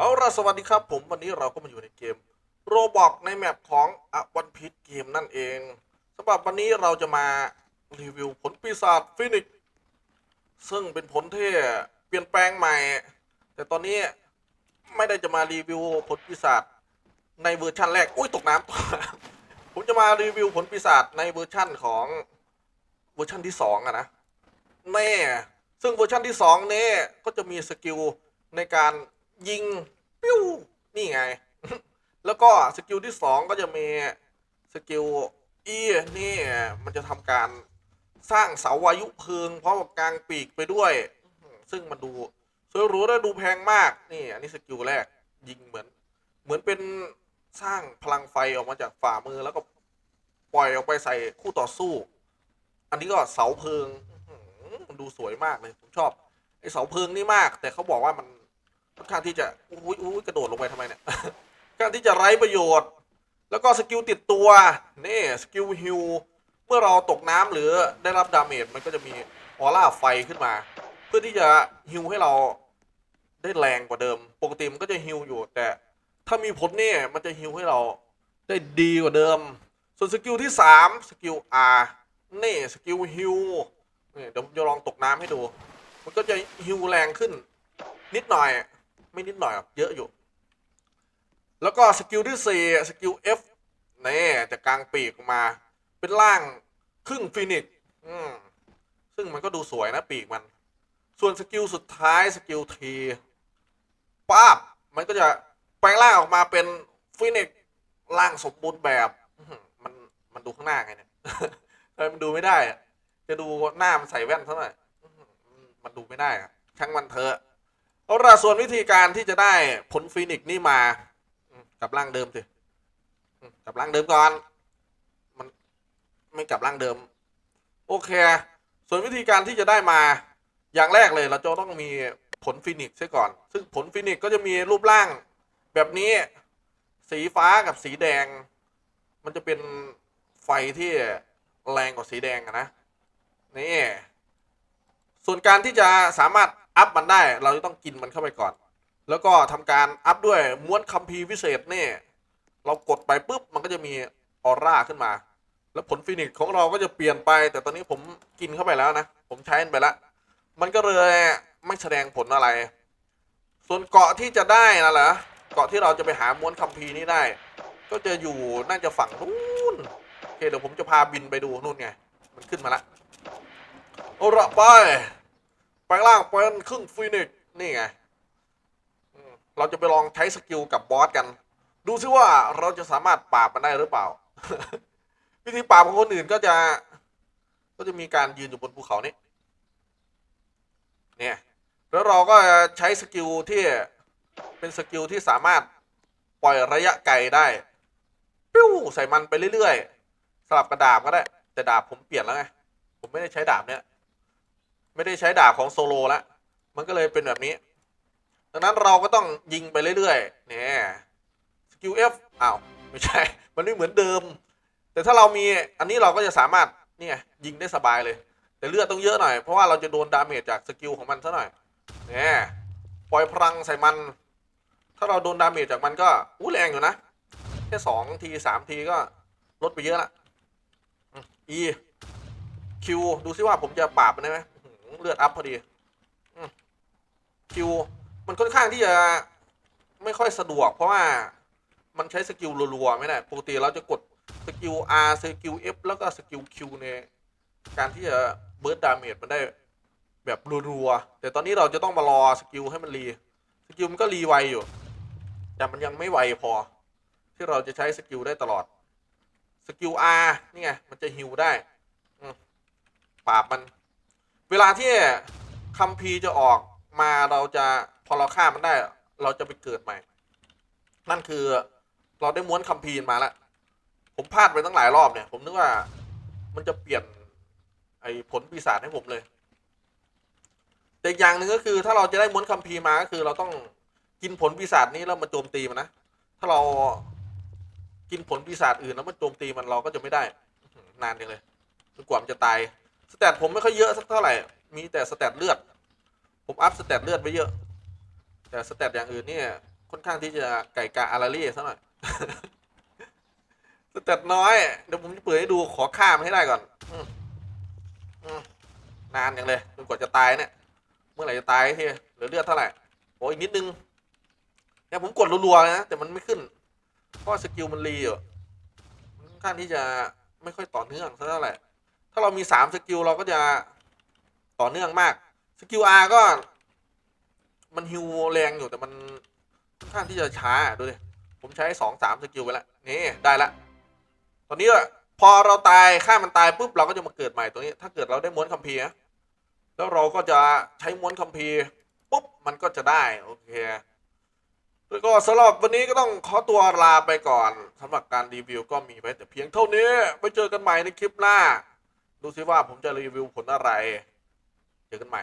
เอาล่ะสวัสดีครับผมวันนี้เราก็มาอยู่ในเกมโรบอกในแมปของอวันพิษเกมนั่นเองสำหรับวันนี้เราจะมารีวิวผลปีศาจฟินิกซึ่งเป็นผลที่เปลี่ยนแปลงใหม่ แต่ตอนนี้ไม่ได้จะมารีวิวผลปีศาจในเวอร์ชันแรกอุ้ยตกน้ำผมจะมารีวิวผลปีศาจในเวอร์ชันของเวอร์ชันที่สองอะนะแน่ซึ่งเวอร์ชันที่สองนี้ก็จะมีสกิลในการ ยิง ปิ้ว นี่ไง แล้วก็สกิลที่สองก็จะมีสกิลอีนี่มันจะทำการสร้างเสาอายุพลิงพร้อมกับกลางปีกไปด้วย ซึ่งมันดูสวยหรูและดูแพงมากนี่ อันนี้สกิลแรกยิงเหมือน เหมือนเป็นสร้างพลังไฟออกมาจากฝ่ามือแล้วก็ปล่อยออกไปใส่คู่ต่อสู้ อันนี้ก็เสาเพิงมันดูสวยมากเลยผมชอบไอเสาเพิงนี่มาก แต่เขาบอกว่ามัน ค่อนข้างที่จะอุ้ยอุ้ยกระโดดลงไปทำไมเนี่ยค่อนข้างที่จะไร้ประโยชน์ แล้วก็สกิลติดตัวนี่สกิลฮิลเมื่อเราตกน้ำหรือได้รับดาเมจมันก็จะมีออร่าไฟขึ้นมา เพื่อที่จะฮิลให้เราได้แรงกว่าเดิม ปกติมันก็จะฮิลอยู่แต่ถ้ามีผลเนี่ยมันจะฮิลให้เราได้ดีกว่าเดิม ส่วนสกิลที่สามสกิล R นี่สกิลฮิลนี่เดี๋ยวจะลองตกน้ำให้ดู มันก็จะฮิลแรงขึ้นนิดหน่อย ไม่นิดหน่อยหรอกเยอะอยู่ แล้วก็สกิลที่สี่สกิล F นี่จะกลางปีกออกมา เป็นร่างครึ่งฟินิกซึ่งมันก็ดูสวยนะปีกมัน ส่วนสกิลสุดท้ายสกิลทีป้าบมันก็จะแปลงร่างออกมาเป็นฟินิกซ์ร่างสมบูรณ์แบบมันมันดูข้างหน้าไงเนี่ยทำไมมันดูไม่ได้ จะดูหน้ามันใส่แว่นเท่าไหร่มันดูไม่ได้อะช่างมันเถอะ เอาล่ะส่วนวิธีการที่จะได้ผลฟินิกนี่มากับร่างเดิมสิอืมกลับร่างเดิมก่อน มันไม่กับร่างเดิม โอเค ส่วนวิธีการที่จะได้มาอย่างแรกเลยเราจะต้องมีผลฟินิกซ์ซะก่อน ซึ่งผลฟินิกซ์ก็จะมีรูปร่างแบบนี้สีฟ้ากับสีแดง มันจะเป็นไฟที่แรงกว่าสีแดงนะนี่ส่วนการที่จะสามารถ อัพมันได้เราจะต้องกินมันเข้าไปก่อน แล้วก็ทำการอัพด้วยม้วนคัมภีร์วิเศษนี่เรากดไปปุ๊บมันก็จะมีออร่าขึ้นมา แล้วผลฟินิกของเราก็จะเปลี่ยนไป แต่ตอนนี้ผมกินเข้าไปแล้วนะ ผมใช้ไปแล้ว มันก็เลยไม่แสดงผลอะไร ส่วนเกาะที่จะได้นะเหรอเกาะที่เราจะไปหาม้วนคัมภีร์นี้ได้ ก็จะอยู่น่าจะฝั่งนู้นโอเคเดี๋ยวผมจะพาบินไปดูนู่นไง มันขึ้นมาละเอาละไป แปลงร่างเป็นครึ่งฟินิกซ์นี่ไงเราจะไปลองใช้สกิลกับบอสกัน ดูซิว่าเราจะสามารถปราบมันได้หรือเปล่า วิธีปราบของคนอื่นก็จะ ก็จะมีการยืนอยู่บนภูเขานี้เนี่ยแล้วเราก็ใช้สกิลที่เป็นสกิลที่สามารถปล่อยระยะไกลได้ปิ้วใส่มันไปเรื่อยๆสลับกระดาบก็ได้ แต่ดาบผมเปลี่ยนแล้วไงผมไม่ได้ใช้ดาบเนี้ย ไม่ได้ใช้ดาบของโซโลแล้วมันก็เลยเป็นแบบนี้ ดังนั้นเราก็ต้องยิงไปเรื่อยๆเนี่ยสกิล F อ้าวไม่ใช่ มันไม่เหมือนเดิม แต่ถ้าเรามีอันนี้เราก็จะสามารถเนี่ยยิงได้สบายเลย แต่เลือดต้องเยอะหน่อย เพราะว่าเราจะโดนดาเมจจากสกิลของมันซะหน่อยเนี่ยปล่อยพลังใส่มัน ถ้าเราโดนดาเมจจากมันก็อู้แรงอยู่นะแค่สองทีสามทีก็ลดไปเยอะละอืม E Q ดูซิว่าผมจะปราบมันได้ไหม เลือดอัพพอดีอืม Q มันค่อนข้างที่จะไม่ค่อยสะดวก เพราะว่ามันใช้สกิลรัวๆไม่ได้ปกติเราจะกดสกิล R สกิล F แล้วก็สกิล Q ในการที่จะเบิร์ดดาเมจมันได้แบบรัวๆแต่ตอนนี้เราจะต้องมารอสกิลให้มันรีสกิลมันก็รีไวอยู่ แต่มันยังไม่ไวพอ ที่เราจะใช้สกิลได้ตลอดสกิล R นี่ไงมันจะฮิวได้ปราบมัน เวลาที่คัมภีร์จะออกมาเราจะพอเราฆ่ามันได้ เราจะไปเกิดใหม่ นั่นคือเราได้ม้วนคัมภีร์มาแล้วผมพลาดไปตั้งหลายรอบเนี่ย ผมนึกว่ามันจะเปลี่ยน ไอ้ผลปีศาจให้ผมเลย แต่อีกอย่างหนึ่งก็คือ ถ้าเราจะได้ม้วนคัมภีร์มาก็คือ เราต้องกินผลปีศาจนี้แล้วมาโจมตีมันนะถ้าเรากินผลปีศาจอื่นแล้วมันโจมตีมันเราก็จะไม่ได้นานเลยจนกว่ามันจะตาย สแตทผมไม่ค่อยเยอะสักเท่าไหร่ มีแต่สแตทเลือด ผมอัพสแตทเลือดไปเยอะ แต่สแตทอย่างอื่นเนี่ยค่อนข้างที่จะไก่กาอาราลี่ซะหน่อยสเต็ปน้อย เดี๋ยวผมจะเปิดให้ดูขอข้ามให้ได้ก่อนออนานอย่างเลยจนกว่าจะตายเนี่ย เมื่อไหร่จะตายทีเหลือเลือดเท่าไหร่โอ้ยนิดนึงเนี่ยผมกดรัวๆนะ แต่มันไม่ขึ้น เพราะสกิลมันรีอยู่ค่อนข้างที่จะไม่ค่อยต่อเนื่องสักเท่าไหร่าเรามีสามสกิลเราก็จะต่อเนื่องมาก สกิลอาก็ มันฮิวแรงอยู่แต่มันค่อนข้างที่จะช้าดูดิผมใช้สองสามสกิลไปแล้วนี่ได้ละ ตอนนี้พอเราตายฆ่ามันตายปุ๊บเราก็จะมาเกิดใหม่ตัวนี้ ถ้าเกิดเราได้ม้วนคัมภีร์แล้วเราก็จะใช้ม้วนคัมภีร์ปุ๊บมันก็จะได้โอเคแล้วก็สำหรับวันนี้ก็ต้องขอตัวลาไปก่อนสำหรับการรีวิวก็มีไปแต่เพียงเท่านี้ไว้เจอกันใหม่ในคลิปหน้า ดูซิว่าผมจะรีวิวผลอะไร เจอกันใหม่